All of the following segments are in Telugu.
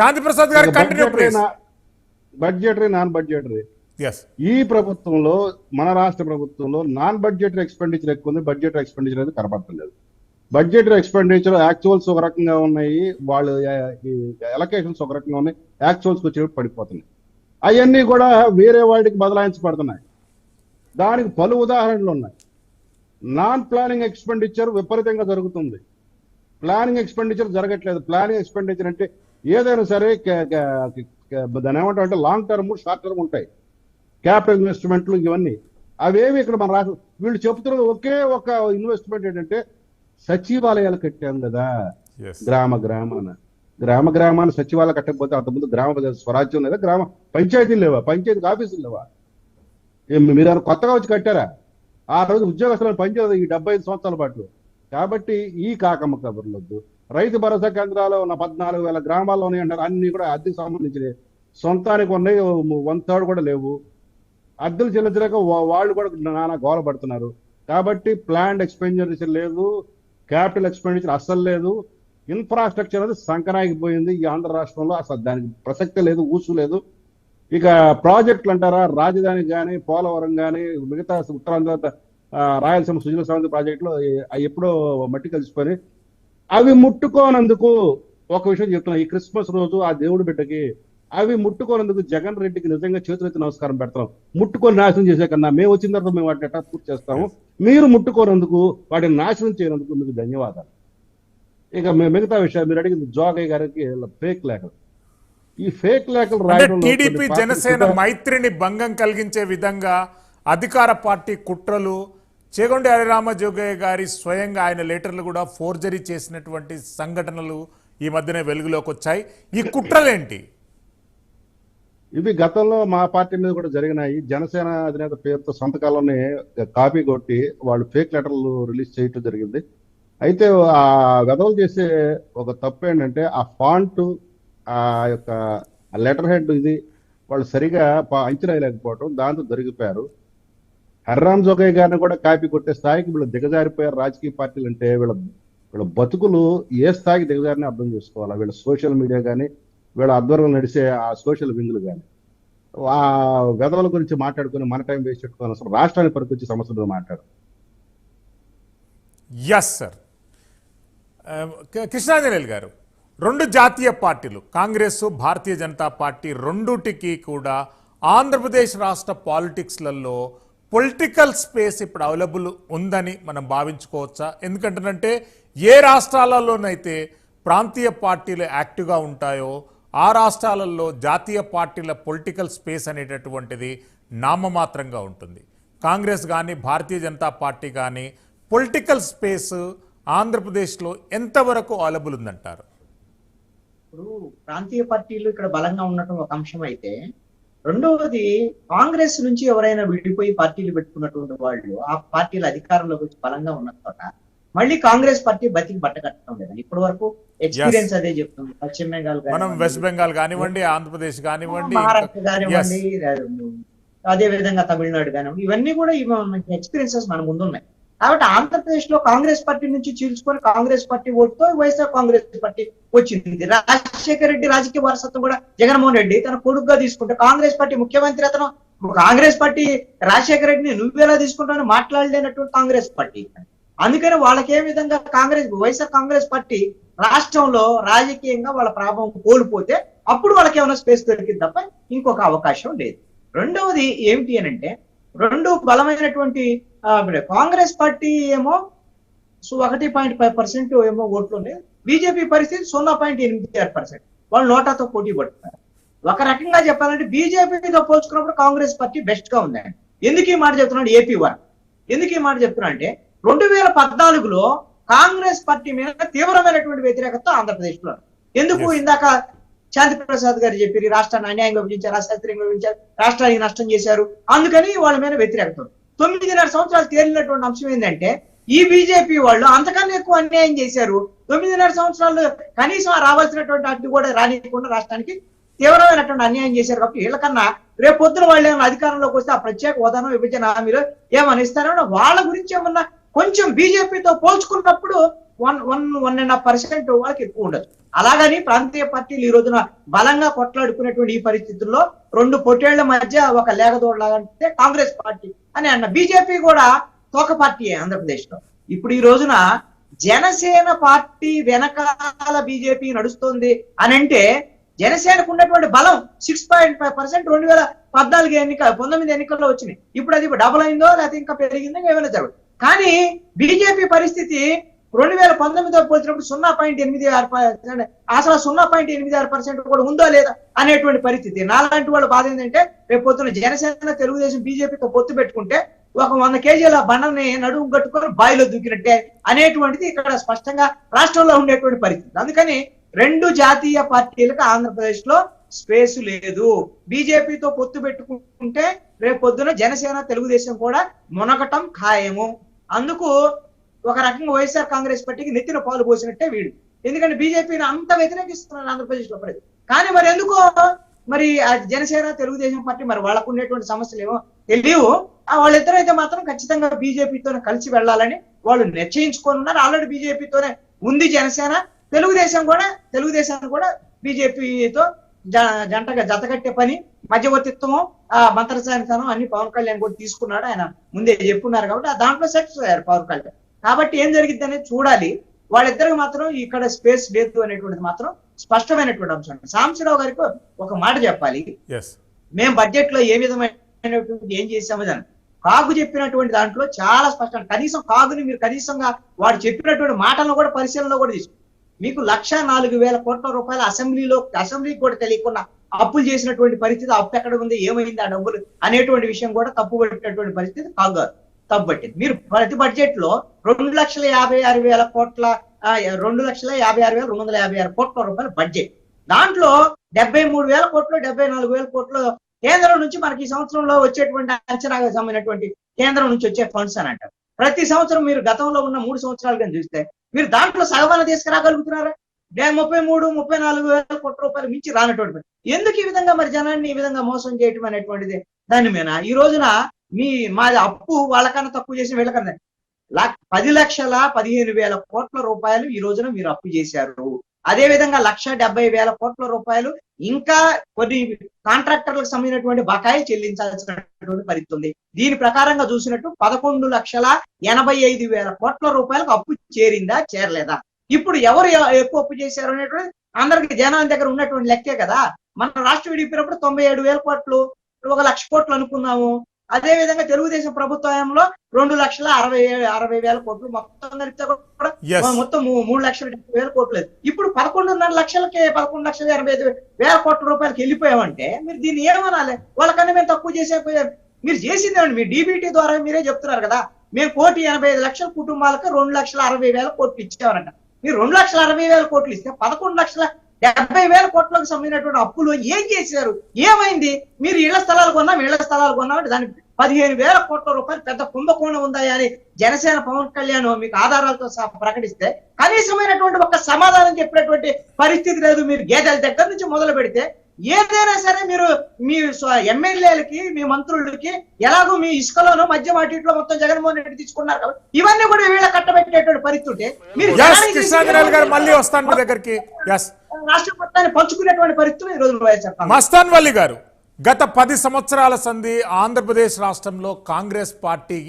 Shanti Prasad garu continue please budgetary non budgetary ఈ ప్రభుత్వంలో మన రాష్ట్ర ప్రభుత్వంలో నాన్ బడ్జెటరీ ఎక్స్పెండిచర్ ఎక్కువ ఉంది బడ్జెటరీ ఎక్స్పెండిచర్ అనేది కనపడలేదు బడ్జెటరీ ఎక్స్పెండిచర్ యాక్చువల్స్ ఒక రకంగా ఉన్నాయి వాళ్ళు ఎలకేషన్స్ ఒక రకంగా ఉన్నాయి యాక్చువల్స్ వచ్చేటప్పుడు పడిపోతున్నాయి. అవన్నీ కూడా వేరే వాటికి బదలాయించబడుతున్నాయి. దానికి పలు ఉదాహరణలు ఉన్నాయి. నాన్ ప్లానింగ్ ఎక్స్పెండిచర్ విపరీతంగా జరుగుతుంది. ప్లానింగ్ ఎక్స్పెండిచర్ జరగట్లేదు. ప్లానింగ్ ఎక్స్పెండిచర్ అంటే ఏదైనా సరే దాని ఏమంటారు అంటే లాంగ్ టర్మ్ షార్ట్ టర్మ్ ఉంటాయి. క్యాపిటల్ ఇన్వెస్ట్మెంట్లు ఇవన్నీ. అవేవి ఇక్కడ మన రాష్ట్ర వీళ్ళు చెప్తున్నది ఒకే ఒక ఇన్వెస్ట్మెంట్ ఏంటంటే సచివాలయాలు కట్టాం కదా. గ్రామ గ్రామాన. గ్రామ గ్రామాన్ని సచివాలయం కట్టకపోతే అంతకుముందు గ్రామ స్వరాజ్యం లేదా గ్రామ పంచాయతీలు లేవా? పంచాయతీ ఆఫీసులు లేవా? మీరు కొత్తగా వచ్చి కట్టారా? ఆ రోజు ఉద్యోగస్తులను పనిచేయదు ఈ డెబ్బై ఐదు సంవత్సరాల పాటు. కాబట్టి ఈ కాకమ్మ కబుర్లొద్దు. రైతు భరోసా కేంద్రాలు ఉన్న పద్నాలుగు వేల గ్రామాల్లో ఉన్నాయి అంటారు అన్ని కూడా అద్దెకు సంబంధించినవి. సొంతానికి ఉన్నాయి వన్ థర్డ్ కూడా లేవు. అద్దెలు చెల్లించలేక వా- వాళ్ళు కూడా నానా గోల పడుతున్నారు. కాబట్టి ప్లాండ్ ఎక్స్పెండిచర్ లేదు క్యాపిటల్ ఎక్స్పెండిచర్ అస్సలు లేదు. ఇన్ఫ్రాస్ట్రక్చర్ అనేది సంకనాగిపోయింది ఈ ఆంధ్ర రాష్ట్రంలో అసలు దానికి ప్రసక్తి లేదు ఊసు లేదు. ఇక ప్రాజెక్టులు అంటారా? రాజధాని కానీ పోలవరం కానీ మిగతా ఉత్తరాంధ్ర రాయలసీమ సుజల సమితి ప్రాజెక్టులు ఎప్పుడో మట్టి కలిసిపోయి అవి ముట్టుకోనందుకు ఒక విషయం చెప్తున్నా. ఈ క్రిస్మస్ రోజు ఆ దేవుడి బిడ్డకి అవి ముట్టుకోనందుకు జగన్ రెడ్డికి నిజంగా చేతులెత్తి నమస్కారం పెడతాం. ముట్టుకొని నాశనం చేసే కన్నా మేము వచ్చిన తర్వాత మేము వాటిని ఎట్లా పూర్తి చేస్తాము? మీరు ముట్టుకోనందుకు వాటిని నాశనం చేయనందుకు మీకు ధన్యవాదాలు. ఇక మిగతా విషయాలు మీరు అడిగింది జోగయ్య గారికి ఫేక్ లేఖలు. ఈ ఫేక్ లేఖలు అంటే రాయడంలో టీడీపీ జనసేన మైత్రిని భంగం కలిగించే విధంగా అధికార పార్టీ కుట్రలు చేగొండ హరిరామ జోగయ్య గారి స్వయంగా ఆయన లెటర్లు కూడా ఫోర్జరీ చేసినటువంటి సంఘటనలు ఈ మధ్యనే వెలుగులోకి వచ్చాయి. ఈ కుట్రలేంటి? ఇవి గతంలో మా పార్టీ మీద కూడా జరిగినాయి. జనసేన అధినేత పేరుతో సొంతకాలంలోనే కాపీ కొట్టి వాళ్ళు ఫేక్ లెటర్లు రిలీజ్ చేయటం జరిగింది. అయితే ఆ వెధవలు చేసే ఒక తప్పు ఏంటంటే ఆ ఫాంట్ ఆ యొక్క లెటర్ హెడ్ ఇది వాళ్ళు సరిగా అంచనా వేయలేకపోవటం దాంతో దొరికిపోయారు హర్రామ్ జోగయ్య గారిని కూడా కాపీ కొట్టే స్థాయికి వీళ్ళు దిగజారిపోయారు రాజకీయ పార్టీలు అంటే వీళ్ళ వీళ్ళ బతుకులు ఏ స్థాయికి దిగజారిని అర్థం చేసుకోవాలి? వీళ్ళ సోషల్ మీడియా కానీ వీళ్ళ ఆధ్వర్యంలో నడిచే ఆ సోషల్ వింగులు కానీ ఆ వెధవల గురించి మాట్లాడుకుని మన టైం వేస్ట్ పెట్టుకోవాలి అసలు రాష్ట్రానికి పరికొచ్చి సమస్యలు మాట్లాడు. ఎస్ సార్ uh, కృష్ణాంజనేయులు గారు రెండు జాతీయ పార్టీలు కాంగ్రెస్ భారతీయ జనతా పార్టీ రెండుటికి కూడా ఆంధ్రప్రదేశ్ రాష్ట్ర పాలిటిక్స్లలో పొలిటికల్ స్పేస్ ఇప్పుడు అవైలబుల్ ఉందని మనం భావించుకోవచ్చా? ఎందుకంటేనంటే ఏ రాష్ట్రాలలోనైతే ప్రాంతీయ పార్టీలు యాక్టివ్గా ఉంటాయో ఆ రాష్ట్రాలలో జాతీయ పార్టీల పొలిటికల్ స్పేస్ అనేటటువంటిది నామమాత్రంగా ఉంటుంది. కాంగ్రెస్ కానీ భారతీయ జనతా పార్టీ కానీ పొలిటికల్ స్పేస్ ఆంధ్రప్రదేశ్లో ఎంతవరకు అవైలబుల్ ఉందంటారు? ఇప్పుడు ప్రాంతీయ పార్టీలు ఇక్కడ బలంగా ఉండటం ఒక అంశం అయితే రెండవది కాంగ్రెస్ నుంచి ఎవరైనా విడిపోయి పార్టీలు పెట్టుకున్నటువంటి వాళ్ళు ఆ పార్టీల అధికారంలోకి వచ్చి బలంగా ఉన్న చోట మళ్ళీ కాంగ్రెస్ పార్టీ బతికి బట్ట కట్టడం లేదండి ఇప్పటి వరకు ఎక్స్పీరియన్స్ అదే చెప్తుంది. పశ్చిమ బెంగాల్ మనం వెస్ట్ బెంగాల్ కానివ్వండి ఆంధ్రప్రదేశ్ కానివ్వండి మహారాష్ట్ర కానివ్వండి అదే విధంగా తమిళనాడు కానివ్వండి ఇవన్నీ కూడా ఎక్స్పీరియన్సెస్ మన ముందు ఉన్నాయి కాబట్టి ఆంధ్రప్రదేశ్లో కాంగ్రెస్ పార్టీ నుంచి చీల్చుకొని కాంగ్రెస్ పార్టీ ఓటుతో వైఎస్ఆర్ కాంగ్రెస్ పార్టీ వచ్చింది. రాజశేఖర రెడ్డి రాజకీయ వారసత్వం కూడా జగన్మోహన్ రెడ్డి తన కొడుకుగా తీసుకుంటే కాంగ్రెస్ పార్టీ ముఖ్యమంత్రి అతను. కాంగ్రెస్ పార్టీ రాజశేఖర రెడ్డిని నువ్వెలా తీసుకుంటావని మాట్లాడలేనటువంటి కాంగ్రెస్ పార్టీ. అందుకని వాళ్ళకి ఏ విధంగా కాంగ్రెస్ వైఎస్ఆర్ కాంగ్రెస్ పార్టీ రాష్ట్రంలో రాజకీయంగా వాళ్ళ ప్రభావం కోల్పోతే అప్పుడు వాళ్ళకి ఏమైనా స్పేస్ దొరికింది తప్ప ఇంకొక అవకాశం లేదు. రెండవది ఏమిటి అని అంటే రెండు బలమైనటువంటి ఇప్పుడు కాంగ్రెస్ పార్టీ ఏమో సో ఒకటి పాయింట్ ఫైవ్ పర్సెంట్ ఏమో ఓట్లు ఉన్నాయి బీజేపీ పరిస్థితి సున్నా పాయింట్ ఎనిమిది ఆరు పర్సెంట్. వాళ్ళు నోటాతో పోటీ పడుతున్నారు. ఒక రకంగా చెప్పాలంటే బీజేపీతో పోల్చుకున్నప్పుడు కాంగ్రెస్ పార్టీ బెస్ట్గా ఉందండి. ఎందుకు ఈ మాట చెప్తున్నాడు ఏపీ వన్ ఎందుకు ఈ మాట చెప్తున్నా అంటే రెండు వేల పద్నాలుగులో కాంగ్రెస్ పార్టీ మీద తీవ్రమైనటువంటి వ్యతిరేకత ఆంధ్రప్రదేశ్లో ఎందుకు. ఇందాక శాంతి ప్రసాద్ గారు చెప్పారు ఈ రాష్ట్రాన్ని అన్యాయంగా విభజించారు అశాస్త్రీయంగా విభజించారు రాష్ట్రానికి నష్టం చేశారు అందుకని వాళ్ళ మీద వ్యతిరేకత. తొమ్మిదిన్నర సంవత్సరాలు తేలినటువంటి అంశం ఏంటంటే ఈ బీజేపీ వాళ్ళు అంతకన్నా ఎక్కువ అన్యాయం చేశారు. తొమ్మిదిన్నర సంవత్సరాలు కనీసం రావాల్సినటువంటి అడ్డు కూడా రానియకుండా రాష్ట్రానికి తీవ్రమైనటువంటి అన్యాయం చేశారు. కాబట్టి వీళ్ళకన్నా రేపు పొద్దున వాళ్ళు ఏమైనా అధికారంలోకి వస్తే ఆ ప్రత్యేక హోదాను విభజన హామీలో ఏమని ఇస్తారో? వాళ్ళ గురించి ఏమన్నా కొంచెం బీజేపీతో పోల్చుకున్నప్పుడు one one one and half percent వాళ్ళకి ఎక్కువ ఉండదు. అలాగని ప్రాంతీయ పార్టీలు ఈ రోజున బలంగా కొట్లాడుకునేటువంటి ఈ పరిస్థితుల్లో రెండు పొట్టేళ్ళ మధ్య ఒక లేగదోడలాగంటే కాంగ్రెస్ పార్టీ అని అన్న. బీజేపీ కూడా తోక పార్టీ ఆంధ్రప్రదేశ్లో ఇప్పుడు ఈ రోజున జనసేన పార్టీ వెనకాల బీజేపీ నడుస్తుంది అని అంటే జనసేనకు ఉన్నటువంటి బలం సిక్స్ పాయింట్ ఫైవ్ పర్సెంట్ రెండు వేల పద్నాలుగు ఎన్నిక పంతొమ్మిది ఎన్నికల్లో వచ్చినాయి. ఇప్పుడు అది డబుల్ అయిందో లేకపోతే ఇంకా పెరిగిందో ఏమైనా జరగదు. కానీ బీజేపీ పరిస్థితి రెండు వేల పంతొమ్మిదితో పోల్చినప్పుడు సున్నా పాయింట్ ఎనిమిది ఆరు పర్సెంట్ అసలు సున్నా పాయింట్ ఎనిమిది ఆరు పర్సెంట్ కూడా ఉందో లేదా అనేటువంటి పరిస్థితి. నాలాంటి వాళ్ళ బాధ ఏంటంటే రేపు పొద్దున జనసేన తెలుగుదేశం బీజేపీతో పొత్తు పెట్టుకుంటే ఒక వంద కేజీల బండని నడుము కట్టుకొని బావిలో దూకినట్టే అనేటువంటిది ఇక్కడ స్పష్టంగా రాష్ట్రంలో ఉండేటువంటి పరిస్థితి. అందుకని రెండు జాతీయ పార్టీలకు ఆంధ్రప్రదేశ్లో స్పేస్ లేదు. బీజేపీతో పొత్తు పెట్టుకుంటే రేపు పొద్దున జనసేన తెలుగుదేశం కూడా మునగటం ఖాయము. అందుకు ఒక రకంగా వైఎస్ఆర్ కాంగ్రెస్ పార్టీకి నెత్తిన పాలు పోసినట్టే వీడు. ఎందుకంటే బీజేపీని అంత వ్యతిరేకిస్తున్నారు ఆంధ్రప్రదేశ్లో ప్రజలు కానీ మరి ఎందుకో మరి ఆ జనసేన తెలుగుదేశం పార్టీ మరి వాళ్ళకు ఉండేటువంటి సమస్యలు ఏమో తెలియవు. ఆ వాళ్ళిద్దరూ అయితే మాత్రం ఖచ్చితంగా బీజేపీతోనే కలిసి వెళ్ళాలని వాళ్ళు నిశ్చయించుకొని ఉన్నారు. ఆల్రెడీ బీజేపీతోనే ఉంది జనసేన. తెలుగుదేశం కూడా తెలుగుదేశాన్ని కూడా బీజేపీతో జంటగా జతకట్టే పని మధ్యవర్తిత్వం ఆ మంత్రసానితనం అన్ని పవన్ కళ్యాణ్ కూడా తీసుకున్నాడు. ఆయన ముందే చెప్పున్నారు కాబట్టి ఆ దాంట్లో సక్సెస్ అయ్యారు పవన్ కళ్యాణ్. కాబట్టి ఏం జరిగింది అనేది చూడాలి. వాళ్ళిద్దరికి మాత్రం ఇక్కడ స్పేస్ లేదు అనేటువంటిది మాత్రం స్పష్టమైనటువంటి అంశం. సాంబశివరావు గారికి ఒక మాట చెప్పాలి. మేము బడ్జెట్లో ఏ విధమైనటువంటి ఏం చేసామో దాన్ని కాగు చెప్పినటువంటి దాంట్లో చాలా స్పష్టం. కనీసం కాగుని మీరు కనీసంగా వాడు చెప్పినటువంటి మాటలను కూడా పరిశీలనలో కూడా తీసుకు మీకు లక్ష నాలుగు వేల కోట్ల రూపాయల అసెంబ్లీలో అసెంబ్లీకి కూడా తెలియకుండా అప్పులు చేసినటువంటి పరిస్థితి అప్పు ఎక్కడ ఉంది ఏమైంది ఆ డబ్బులు అనేటువంటి విషయం కూడా తప్పు పట్టినటువంటి పరిస్థితి కాదు. తప్పు మీరు ప్రతి బడ్జెట్లో రెండు లక్షల యాభై ఆరు వేల కోట్ల రెండు లక్షల యాభై ఆరు వేల రెండు వందల యాభై ఆరు కోట్ల రూపాయల బడ్జెట్. దాంట్లో డెబ్బై మూడు వేల కోట్లు డెబ్బై నాలుగు వేల కోట్లు కేంద్రం నుంచి మనకి ఈ సంవత్సరంలో వచ్చేటువంటి అంచనాకు సంబంధించినటువంటి కేంద్రం నుంచి వచ్చే ఫండ్స్ అని అంటారు. ప్రతి సంవత్సరం మీరు గతంలో ఉన్న మూడు సంవత్సరాలు కానీ చూస్తే మీరు దాంట్లో సగమన తీసుకురాగలుగుతున్నారా? ముప్పై మూడు ముప్పై నాలుగు వేల కోట్ల రూపాయలు మించి రానటువంటి ఎందుకు ఈ విధంగా మరి జనాన్ని ఈ విధంగా మోసం చేయటం అనేటువంటిది దాని మీద? ఈ రోజున మీ మాది అప్పు వాళ్ళకన్నా తక్కువ చేసి వీళ్ళకన్నా. పది లక్షల పదిహేను వేల కోట్ల రూపాయలు ఈ రోజున మీరు అప్పు చేశారు. అదే విధంగా లక్ష డెబ్బై వేల కోట్ల రూపాయలు ఇంకా కొన్ని కాంట్రాక్టర్లకు సంబంధించినటువంటి బకాయి చెల్లించాల్సినటువంటి పరిస్థితి ఉంది. దీని ప్రకారంగా చూసినట్టు పదకొండు లక్షల ఎనభై ఐదు వేల కోట్ల రూపాయలకు అప్పు చేరిందా చేరలేదా? ఇప్పుడు ఎవరు ఎక్కువ అప్పు చేశారు అనేటువంటి అందరికి జనాల దగ్గర ఉన్నటువంటి లెక్కే కదా. మన రాష్ట్రం విడిపోయినప్పుడు తొంభై ఏడు వేల కోట్లు ఒక లక్ష కోట్లు అనుకున్నాము. అదే విధంగా తెలుగుదేశం ప్రభుత్వంలో రెండు లక్షల అరవై అరవై వేల కోట్లు మొత్తం కలిపితే కూడా. మొత్తం మూడు లక్షల డెబ్బై వేల కోట్లు లేదు. ఇప్పుడు పదకొండున్నర లక్షలకి పదకొండు లక్షల ఎనభై ఐదు వేల కోట్ల రూపాయలకి వెళ్ళిపోయామంటే మీరు దీన్ని ఏమనాలి? వాళ్ళకన్నా మేము తక్కువ చేసేపోయారు మీరు చేసిందేమండి మీ డీబీటీ ద్వారా మీరే చెప్తున్నారు కదా. మేము కోటి ఎనభై ఐదు లక్షల కుటుంబాలకు రెండు లక్షల అరవై వేల కోట్లు ఇచ్చామనంట మీరు రెండు లక్షల అరవై వేల కోట్లు ఇస్తే పదకొండు లక్షల డెబ్బై వేల కోట్లకు సంబంధించినటువంటి అప్పులు ఏం చేశారు? ఏమైంది? మీరు ఇళ్ళ స్థలాలు కొన్నాం ఇళ్ళ స్థలాలు కొన్నాం దానికి పదిహేను వేల కోట్ల రూపాయలు పెద్ద కుంభకోణం ఉందా అని జనసేన పవన్ కళ్యాణ్ మీకు ఆధారాలతో సహా ప్రకటిస్తే కనీసమైనటువంటి ఒక సమాధానం చెప్పినటువంటి పరిస్థితి లేదు మీరు గేదెల దగ్గర నుంచి మొదలు పెడితే ఏదైనా సరే మీరు మీ ఎమ్మెల్యేలకి మీ మంత్రులకి ఎలాగో మీ ఇసుకలోనో మధ్య వాటిలో మొత్తం జగన్మోహన్ రెడ్డి తీసుకున్నారు కాబట్టి ఇవన్నీ కూడా వీళ్ళ కట్టబెట్టేటువంటి పరిస్థితి మీరు గారు మళ్ళీ వస్తాను మీ దగ్గరికి. రాష్ట్ర మొత్తాన్ని పంచుకునేటువంటి పరిస్థితులు ఈ రోజు వైఎస్ఆర్ మస్తాన్ వల్లి గారు గత పది సంవత్సరాల సంధి ఆంధ్రప్రదేశ్ రాష్ట్రంలో కాంగ్రెస్ పార్టీ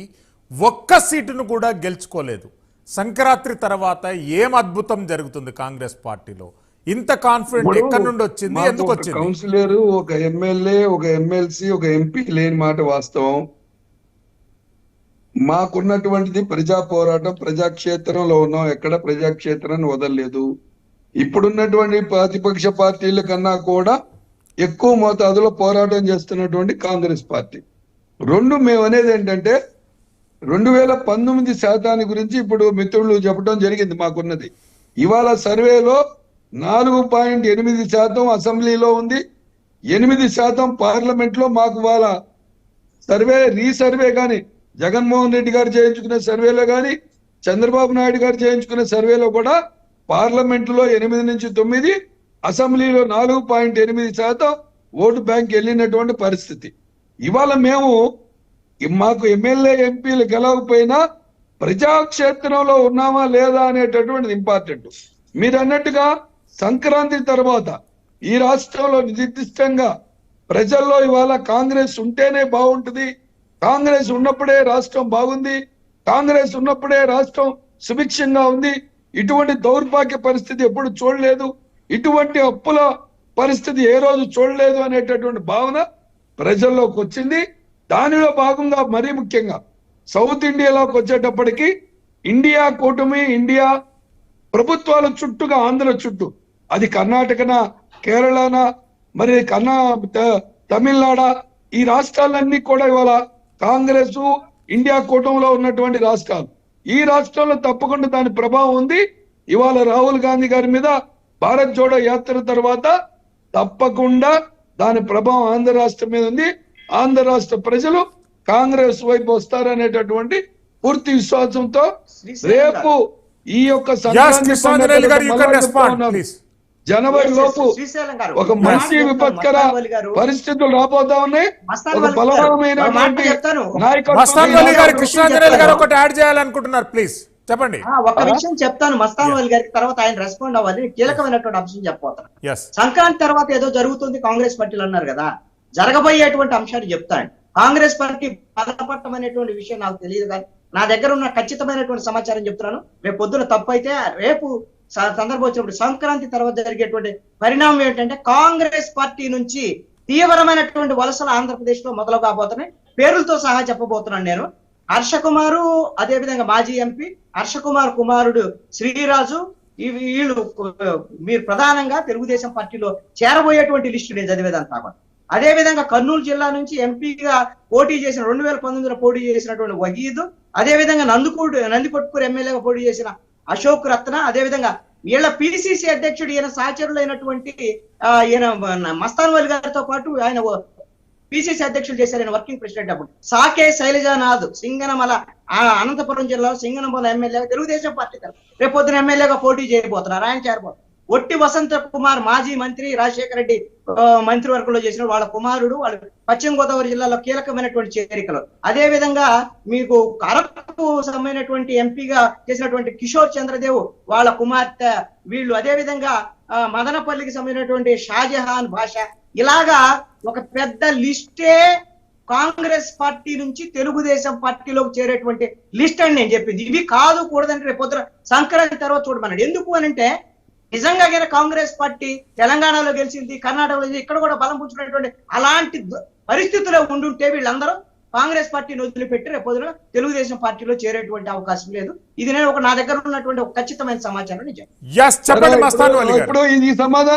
ఒక్క సీటును కూడా గెలుచుకోలేదు. సంక్రాంతి తర్వాత ఏం అద్భుతం జరుగుతుంది కాంగ్రెస్ పార్టీలో? ఇంత కాన్ఫిడెంట్ ఎక్కడి నుండి వచ్చింది? ఎందుకు వచ్చింది? కౌన్సిలర్ ఒక ఎమ్మెల్యే ఒక ఎమ్మెల్సీ ఒక ఎంపీ లేని మాట వాస్తవం. మాకున్నటువంటిది ప్రజా పోరాటం ప్రజాక్షేత్రంలో ఉన్నాం. ఎక్కడ ప్రజాక్షేత్రాన్ని వదలలేదు. ఇప్పుడున్నటువంటి ప్రతిపక్ష పార్టీల కన్నా కూడా ఎక్కువ మోతాదులో పోరాటం చేస్తున్నటువంటి కాంగ్రెస్ పార్టీ. రెండు మేము అనేది ఏంటంటే రెండు వేల పంతొమ్మిది శాతాన్ని గురించి ఇప్పుడు మిత్రులు చెప్పడం జరిగింది మాకున్నది. ఇవాళ సర్వేలో నాలుగు పాయింట్ ఎనిమిది శాతం అసెంబ్లీలో ఉంది. ఎనిమిది శాతం పార్లమెంట్లో మాకు వాళ్ళ సర్వే రీసర్వే కానీ జగన్మోహన్ రెడ్డి గారు చేయించుకునే సర్వేలో కానీ చంద్రబాబు నాయుడు గారు చేయించుకునే సర్వేలో కూడా పార్లమెంట్లో ఎనిమిది నుంచి తొమ్మిది అసెంబ్లీలో నాలుగు పాయింట్ ఎనిమిది శాతం ఓటు బ్యాంక్ వెళ్ళినటువంటి పరిస్థితి. ఇవాళ మేము మాకు ఎమ్మెల్యే ఎంపీలు గెలవకపోయినా ప్రజాక్షేత్రంలో ఉన్నామా లేదా అనేటటువంటిది ఇంపార్టెంట్. మీరు అన్నట్టుగా సంక్రాంతి తర్వాత ఈ రాష్ట్రంలో నిర్దిష్టంగా ప్రజల్లో ఇవాళ కాంగ్రెస్ ఉంటేనే బాగుంటుంది. కాంగ్రెస్ ఉన్నప్పుడే రాష్ట్రం బాగుంది. కాంగ్రెస్ ఉన్నప్పుడే రాష్ట్రం సుభిక్షంగా ఉంది. ఇటువంటి దౌర్భాగ్య పరిస్థితి ఎప్పుడు చూడలేదు. ఇటువంటి అప్పుల పరిస్థితి ఏ రోజు చూడలేదు అనేటటువంటి భావన ప్రజల్లోకి వచ్చింది. దానిలో భాగంగా మరీ ముఖ్యంగా సౌత్ ఇండియాలోకి వచ్చేటప్పటికి ఇండియా కూటమి ఇండియా ప్రభుత్వాల చుట్టూగా ఆంధ్ర చుట్టూ అది కర్ణాటకన కేరళన మరి కర్ణా త- తమిళనాడ? ఈ రాష్ట్రాలన్నీ కూడా ఇవాళ కాంగ్రెస్ ఇండియా కూటమిలో ఉన్నటువంటి రాష్ట్రాలు. ఈ రాష్ట్రంలో తప్పకుండా దాని ప్రభావం ఉంది. ఇవాళ రాహుల్ గాంధీ గారి మీద భారత్ జోడో యాత్ర తర్వాత తప్పకుండా దాని ప్రభావం ఆంధ్ర రాష్ట్రం మీద ఉంది. ఆంధ్ర రాష్ట్ర ప్రజలు కాంగ్రెస్ వైపు వస్తారనేటటువంటి పూర్తి విశ్వాసంతో రేపు ఈ యొక్క జనవరి లోపు ఒక మంచి విపత్కర. పరిస్థితులు రాబోతా ఉన్నాయి. ఒక గారు, కృష్ణాంజనేయులు గారు ఒకటి యాడ్ చేయాలనుకుంటున్నారు ప్లీజ్ చెప్పండి. ఆ, ఒక విషయం చెప్తాను. మస్తాన్ వలి గారికి తర్వాత ఆయన రెస్పాండ్ అవ్వాలి. కీలకమైనటువంటి అంశం చెప్పబోతాను సంక్రాంతి తర్వాత ఏదో జరుగుతుంది కాంగ్రెస్ పార్టీలు అన్నారు కదా. జరగబోయేటువంటి అంశాన్ని చెప్తాను. కాంగ్రెస్ పార్టీ బలపడటం అనేటువంటి విషయం నాకు తెలియదు కానీ నా దగ్గర ఉన్న ఖచ్చితమైనటువంటి సమాచారం చెప్తున్నాను. రేపు పొద్దున తప్పు అయితే రేపు సందర్భం వచ్చినప్పుడు సంక్రాంతి తర్వాత జరిగేటువంటి పరిణామం ఏంటంటే కాంగ్రెస్ పార్టీ నుంచి తీవ్రమైనటువంటి వలసలు ఆంధ్రప్రదేశ్లో మొదలు కాబోతున్నాయి. పేర్లతో సహా చెప్పబోతున్నాను నేను. హర్ష కుమారు అదే విధంగా మాజీ ఎంపీ హర్ష కుమార్ కుమారుడు శ్రీరాజు వీళ్ళు మీరు ప్రధానంగా తెలుగుదేశం పార్టీలో చేరబోయేటువంటి లిస్టు నేను చదివేదాన్ని కాబట్టి అదే విధంగా కర్నూలు జిల్లా నుంచి ఎంపీగా పోటీ చేసిన రెండు వేల పంతొమ్మిదిలో పోటీ చేసినటువంటి వగీదు అదే విధంగా నందుకూడు నందికొట్కూరు ఎమ్మెల్యేగా పోటీ చేసిన అశోక్ రత్న అదే విధంగా వీళ్ళ పిసిసి అధ్యక్షుడు ఈయన సహచరులైనటువంటి ఈయన మన మస్తాన్ గారితో పాటు ఆయన పిసిసి అధ్యక్షులు చేశారు ఆయన వర్కింగ్ ప్రెసిడెంట్ అప్పుడు. సాకే శైలజానాథ్ సింగనమల ఆ, అనంతపురం జిల్లాలో సింగనమల ఎమ్మెల్యే తెలుగుదేశం పార్టీ రేపొద్దున రేపు పొద్దున ఎమ్మెల్యేగా పోటీ చేయబోతున్నారు ఆయన చేరబోతున్నారు ఒట్టి వసంత కుమార్ మాజీ మంత్రి రాజశేఖర రెడ్డి మంత్రి మంత్రివర్గంలో చేసిన వాళ్ళ కుమారుడు వాళ్ళు పశ్చిమ గోదావరి జిల్లాలో కీలకమైనటువంటి చేరికలు. అదే విధంగా మీకు అరకు సంబంధించినటువంటి ఎంపీగా చేసినటువంటి కిషోర్ చంద్రదేవ్ వాళ్ళ కుమార్తె వీళ్ళు. అదే విధంగా మదనపల్లికి సంబంధించినటువంటి షాజహాన్ భాష ఇలాగా ఒక పెద్ద లిస్టే కాంగ్రెస్ పార్టీ నుంచి తెలుగుదేశం పార్టీలోకి చేరేటువంటి లిస్ట్ అని నేను చెప్పింది. ఇవి కాదు కూడదంటే రేపు పొద్దున సంక్రాంతి తర్వాత చూడమన్నాడు. ఎందుకు అని అంటే నిజంగా గన కాంగ్రెస్ పార్టీ తెలంగాణలో గెలిచింది కర్ణాటకలో ఇక్కడ కూడా బలం పుంచుకున్నటువంటి అలాంటి పరిస్థితుల్లో ఉండుంటే వీళ్ళందరూ కాంగ్రెస్ పార్టీని వదిలిపెట్టి రేపు పొద్దున తెలుగుదేశం పార్టీలో చేరేటువంటి అవకాశం లేదు. ఇది నేను ఒక నా దగ్గర ఉన్నటువంటి ఒక ఖచ్చితమైన సమాచారం నిజం. ఇప్పుడు ఈ సమాధానం